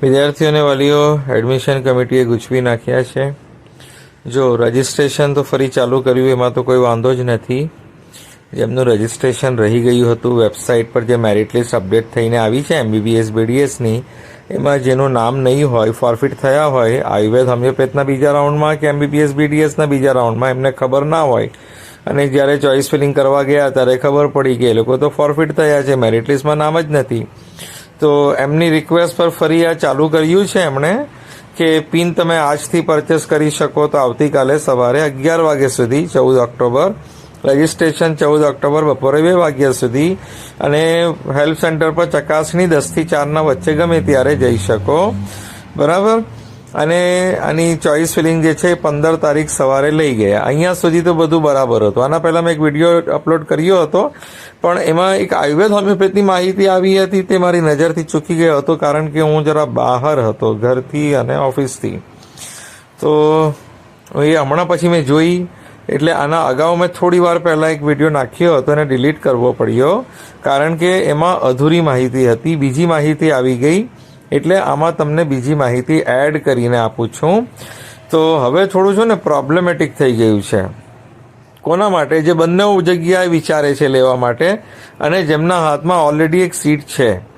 વિદ્યાર્થીઓ અને વાલીઓ એડમિશન કમિટીએ ગૂંચવી નાખ્યા છે. જો રજિસ્ટ્રેશન તો ફરી ચાલુ કર્યું, એમાં તો કોઈ વાંધો જ નથી. જેમનું રજિસ્ટ્રેશન રહી ગયું હતું વેબસાઇટ પર જે મેરિટ લિસ્ટ અપડેટ થઈને આવી છે એમબીબીએસ બીડીએસની એમાં જેનું નામ નહીં હોય ફોરફિટ થયા હોય, આયુર્વેદ હોમિયોપેથના બીજા રાઉન્ડમાં કે એમબીબીએસ બીડીએસના બીજા રાઉન્ડમાં એમને ખબર ના હોય, અને જ્યારે ચોઇસ ફિલિંગ કરવા ગયા, ત્યારે ખબર પડી કે એ લોકો તો ફોરફિટ થયા છે મેરિટ લિસ્ટમાં નામ જ નથી. તો એમની રિક્વેસ્ટ પર ફરી આ ચાલુ કર્યું છે એમણે કે પિન તમે આજથી પરચેસ કરી શકો તો આવતીકાલે સવારે અગિયાર વાગ્યા સુધી ચૌદ ઓક્ટોબર. રજિસ્ટ્રેશન ચૌદ ઓક્ટોબર બપોરે બે વાગ્યા સુધી અને હેલ્પ સેન્ટર પર ચકાસણી દસથી ચારના વચ્ચે ગમે ત્યારે જઈ શકો. બરાબર? અને આની ચોઇસ ફિલિંગ જે છે પંદર તારીખ સવારે લઈ ગયા. અહીંયા સુધી તો બધું બરાબર હતું. આના પહેલાં મેં એક વીડિયો અપલોડ કર્યો હતો, પણ એમાં એક આયુર્વેદ હોમિયોપેથની માહિતી આવી હતી, તે મારી નજરથી ચૂકી ગયો હતો, કારણ કે હું જરા બહાર હતો, ઘરથી અને ઓફિસથી. તો એ હમણાં પછી મેં જોઈ, એટલે આના અગાઉ મેં થોડી વાર પહેલાં એક વીડિયો નાખ્યો હતો અને ડિલીટ કરવો પડ્યો, કારણ કે એમાં અધૂરી માહિતી હતી, બીજી માહિતી આવી ગઈ એટલે આમાં તમને બીજી માહિતી એડ કરીને આપું છું. તો હવે થોડું છે ને પ્રોબ્લેમેટિક થઈ ગયું છે. કોના માટે? જે બંને જગ્યાએ વિચારે છે લેવા માટે. અને જેમના હાથમાં ઓલરેડી એક સીટ છે.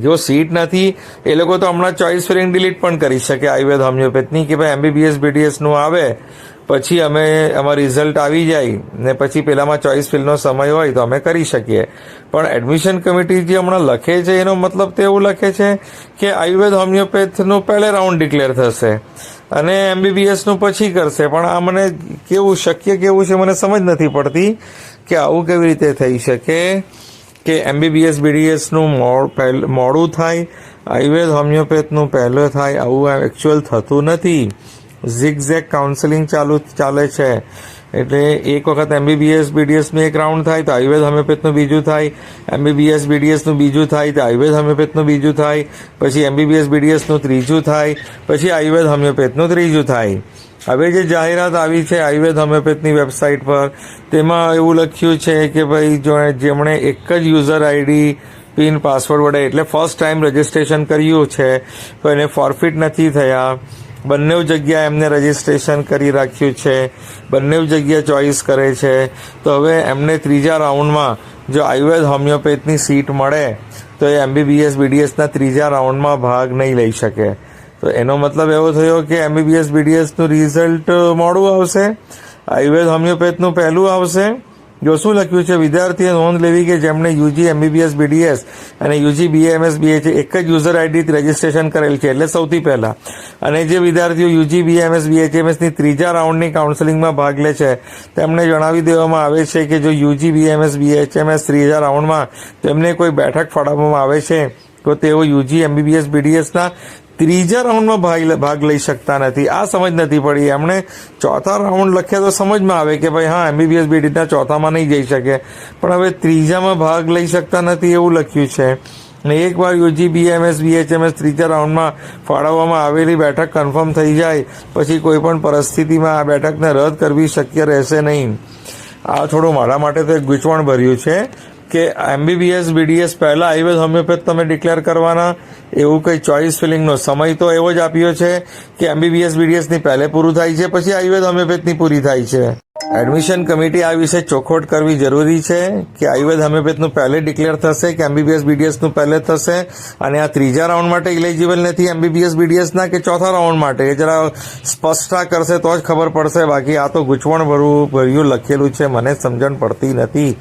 જો સીટ નથી, એ લોકો તો હમણાં ચોઇસ ફિલિંગ ડિલીટ પણ કરી શકે. આયુર્વેદ હોમિયોપેથની કે ભાઈ એમબીબીએસ બીડીએસનું આવે. પછી અમે, અમારું રિઝલ્ટ આવી જાય ને પછી પેલામાં ચોઇસ ફિલનો સમય હોય તો અમે કરી શકીએ. પણ એડમિશન કમિટી જે હમણાં લખે છે, એનો મતલબ તો એવું લખે છે કે આયુર્વેદ હોમિયોપેથનું પહેલે રાઉન્ડ ડિક્લેર થશે અને એમબીબીએસનું પછી કરશે. પણ આ મને કેવું, શક્ય કેવું છે મને સમજ નથી પડતી કે આવું કેવી રીતે થઈ શકે કે એમબીબીએસ બીડીએસનું મોડું થાય, આયુર્વેદ હોમિયોપેથનું પહેલું થાય, આવું એકચ્યુઅલ થતું નથી. ઝિગઝેક કાઉન્સેલિંગ ચાલુ ચાલે છે. એટલે એક વખત એમબીબીએસ બીડીએસનું એક રાઉન્ડ થાય તો આયુર્વેદ હોમિયોપેથનું બીજું થાય. એમબીબીએસ બીડીએસનું બીજું થાય તો આયુર્વેદ હોમિયોપેથનું બીજું થાય. પછી એમબીબીએસ બીડીએસનું ત્રીજું થાય. પછી આયુર્વેદ હોમિયોપેથનું ત્રીજું થાય. હવે જે જાહેરાત આવી છે આયુર્વેદ હોમિયોપેથની વેબસાઇટ પર, તેમાં એવું લખ્યું છે કે ભાઈ જેમણે એક જ યુઝર આઈડી પિન પાસવર્ડ વડે એટલે ફર્સ્ટ ટાઈમ રજિસ્ટ્રેશન કર્યું છે, તો એને ફોરફિટ નથી થયા. બંને જગ્યા એમને રજિસ્ટ્રેશન કરી રાખ્યું છે. બંને જગ્યા ચોઇસ કરે છે. તો હવે એમને ત્રીજા રાઉન્ડમાં જો આયુર્વેદ હોમિયોપેથની સીટ મળે, તો એ એમબીબીએસ બીડીએસના ત્રીજા રાઉન્ડમાં ભાગ નહીં લઈ શકે. તો એનો મતલબ એવો થયો કે એમબીબીએસ બીડીએસનું રિઝલ્ટ મોડું આવશે. આયુર્વેદ હોમિયોપેથનું પહેલું આવશે. જો શું લખ્યું છે, વિદ્યાર્થીએ નોંધ લેવી કે જેમણે યુજી, એમબીબીએસ, બીડીએસ અને યુજી, બીએમએસ બીએચ એક જ યુઝર આઈડી રજીસ્ટ્રેશન કરેલ છે. એટલે સૌથી પહેલા, અને જે વિદ્યાર્થીઓ યુજી, બીએમએસ બીએચએમએસની ત્રીજા રાઉન્ડની કાઉન્સેલિંગમાં ભાગ લે છે, તેમને જણાવી દેવામાં આવે છે કે જો યુજી, બીએમએસ, બીએચએમએસ ત્રીજા રાઉન્ડમાં તેમને કોઈ બેઠક ફાળવવામાં આવે છે તો તેઓ યુજી, એમબીબીએસ, બીડીએસના ત્રીજા રાઉન્ડમાં ભાગ લઈ શકતા નથી. આ સમજ નથી પડી. એમણે ચોથા રાઉન્ડ લખ્યા તો સમજમાં આવે કે ભાઈ હા, એમબીબીએસ, બીડીના ચોથામાં નહીં જઈ શકે. પણ હવે ત્રીજામાં ભાગ લઈ શકતા નથી એવું લખ્યું છે. ને એકવાર યુજી, બીએમએસ, બીએચએમએસ ત્રીજા રાઉન્ડમાં ફાળવવામાં આવેલી બેઠક કન્ફર્મ થઈ જાય, પછી કોઈ પણ પરિસ્થિતિમાં આ બેઠકને રદ કરવી શક્ય રહેશે નહીં. આ થોડું મારા માટે તો એક ગૂંચવણ ભર્યું છે. કે એમબીબીએસ બીડીએસ પહેલા આયુર્વેદ હોમિયોપેથ તમે ડિક્લેર કરવાના. એવું કંઈ ચોઇસ ફિલિંગનો સમય તો એવો જ આપ્યો છે કે એમબીબીએસ બીડીએસની પહેલે પૂરું થાય છે, પછી આયુર્વેદ હોમિયોપેથની પૂરી થાય છે. એડમિશન કમિટી આ વિશે ચોખવટ કરવી જરૂરી છે કે આયુર્વેદ હોમિયોપેથનું પહેલે ડિક્લેર થશે, કે એમબીબીએસ બીડીએસનું પહેલે થશે, અને આ ત્રીજા રાઉન્ડ માટે ઇલિજિબલ નથી એમબીબીએસ બીડીએસના કે ચોથા રાઉન્ડ માટે? એ જરા સ્પષ્ટતા કરશે તો જ ખબર પડશે. બાકી આ તો ગૂંચવણ ભરવું ભર્યું લખેલું છે, મને સમજણ પડતી નથી.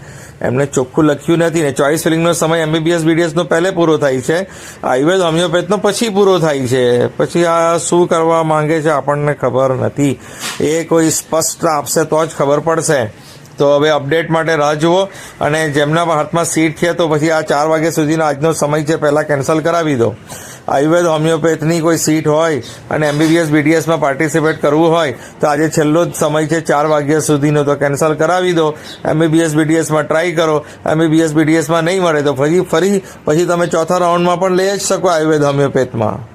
એમને ચોખ્ખું લખ્યું નથી ને ચોઇસ ફિલિંગનો સમય એમબીબીએસ બીડીએસનો પહેલે પૂરો થાય છે. આયુર્વેદ હોમિયોપેથનો પછી પૂરો થાય છે. પછી આ શું કરવા માંગે છે આપણને ખબર નથી. એ કોઈ સ્પષ્ટ આપશે તો જ ખબર પડશે. તો હવે અપડેટ માટે રાહ જુઓ અને જેમના હાથમાં સીટ છે, તો પછી આ ચાર વાગ્યા સુધીનો આજનો સમય છે, પહેલાં કેન્સલ કરાવી દો. આયુર્વેદ હોમિયોપેથની કોઈ સીટ હોય અને એમબીબીએસ બીડીએસમાં પાર્ટિસિપેટ કરવું હોય, તો આજે છેલ્લો જ સમય છે, ચાર વાગ્યા સુધીનો, તો કેન્સલ કરાવી દો. એમબીબીએસ બીડીએસમાં ટ્રાય કરો. એમબીબીએસ બીડીએસમાં નહીં મળે, તો ફરી ફરી, પછી તમે ચોથા રાઉન્ડમાં પણ લઈ જ શકો આયુર્વેદ હોમિયોપેથમાં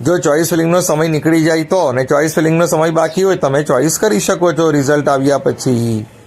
જો ચોઇસ ફિલિંગનો સમય નીકળી જાય તો, અને ચોઈસ ફિલિંગનો સમય બાકી હોય, તમે ચોઇસ કરી શકો છો રિઝલ્ટ આવ્યા પછી.